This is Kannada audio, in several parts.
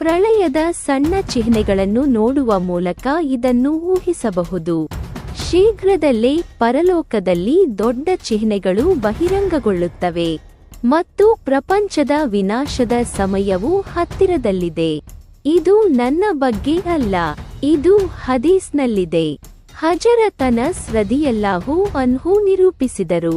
ಪ್ರಳಯದ ಸಣ್ಣ ಚಿಹ್ನೆಗಳನ್ನು ನೋಡುವ ಮೂಲಕ ಇದನ್ನು ಊಹಿಸಬಹುದು. ಶೀಘ್ರದಲ್ಲೇ ಪರಲೋಕದಲ್ಲಿ ದೊಡ್ಡ ಚಿಹ್ನೆಗಳು ಬಹಿರಂಗಗೊಳ್ಳುತ್ತವೆ ಮತ್ತು ಪ್ರಪಂಚದ ವಿನಾಶದ ಸಮಯವು ಹತ್ತಿರದಲ್ಲಿದೆ. ಇದು ನನ್ನ ಬಗ್ಗೆ ಅಲ್ಲ, ಇದು ಹದೀಸ್ನಲ್ಲಿದೆ. ಹಜರತನಸ್ ರದಿಯಲ್ಲಾಹು ಅನ್ಹು ನಿರೂಪಿಸಿದರು.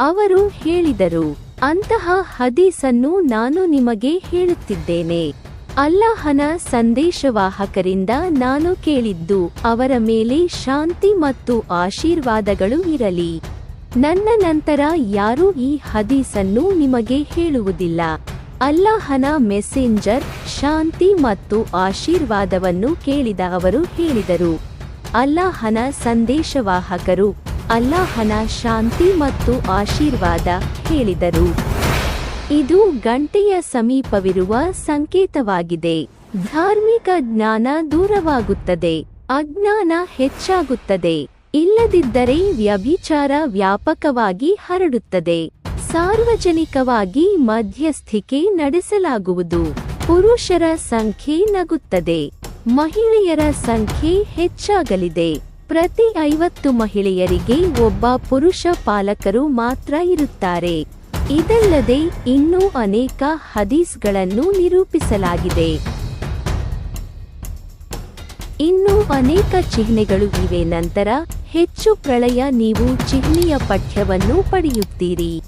ಅವರು ಹೇಳಿದರು, ಅಂತಹ ಹದೀಸನ್ನು ನಾನು ನಿಮಗೆ ಹೇಳುತ್ತಿದ್ದೇನೆ. ಅಲ್ಲಾಹನ ಸಂದೇಶವಾಹಕರಿಂದ ನಾನು ಕೇಳಿದ್ದು, ಅವರ ಮೇಲೆ ಶಾಂತಿ ಮತ್ತು ಆಶೀರ್ವಾದಗಳು ಇರಲಿ. ನನ್ನ ನಂತರ ಯಾರೂ ಈ ಹದೀಸನ್ನು ನಿಮಗೆ ಹೇಳುವುದಿಲ್ಲ. ಅಲ್ಲಾಹನ ಮೆಸೆಂಜರ್ ಶಾಂತಿ ಮತ್ತು ಆಶೀರ್ವಾದವನ್ನು ಕೇಳಿದ ಅವರು ಹೇಳಿದರು. ಅಲ್ಲಾಹನ ಸಂದೇಶವಾಹಕರು ಅಲ್ಲಾಹನ ಶಾಂತಿ ಮತ್ತು ಆಶೀರ್ವಾದ ಹೇಳಿದರು. ಇದು ಗಂಟೆಯ ಸಮೀಪವಿರುವ ಸಂಕೇತವಾಗಿದೆ. ಧಾರ್ಮಿಕ ಜ್ಞಾನ ದೂರವಾಗುತ್ತದೆ. ಅಜ್ಞಾನ ಹೆಚ್ಚಾಗುತ್ತದೆ. ಇಲ್ಲದಿದ್ದರೆ ವ್ಯಭಿಚಾರ ವ್ಯಾಪಕವಾಗಿ ಹರಡುತ್ತದೆ. ಸಾರ್ವಜನಿಕವಾಗಿ ಮಧ್ಯಸ್ಥಿಕೆ ನಡೆಸಲಾಗುವುದು. ಪುರುಷರ ಸಂಖ್ಯೆ ನಗುತ್ತದೆ. ಮಹಿಳೆಯರ ಸಂಖ್ಯೆ ಹೆಚ್ಚಾಗಲಿದೆ. ಪ್ರತಿ ಐವತ್ತು ಮಹಿಳೆಯರಿಗೆ ಒಬ್ಬ ಪುರುಷ ಪಾಲಕರು ಮಾತ್ರ ಇರುತ್ತಾರೆ. ಇದಲ್ಲದೆ ಇನ್ನೂ ಅನೇಕ ಹದೀಸ್ಗಳನ್ನು ನಿರೂಪಿಸಲಾಗಿದೆ. ಇನ್ನೂ ಅನೇಕ ಚಿಹ್ನೆಗಳು ಇವೆ. ನಂತರ ಹೆಚ್ಚು ಪ್ರಳಯ ನೀವು ಚಿಹ್ನೆಯ ಪಠ್ಯವನ್ನು ಪಡೆಯುತ್ತೀರಿ.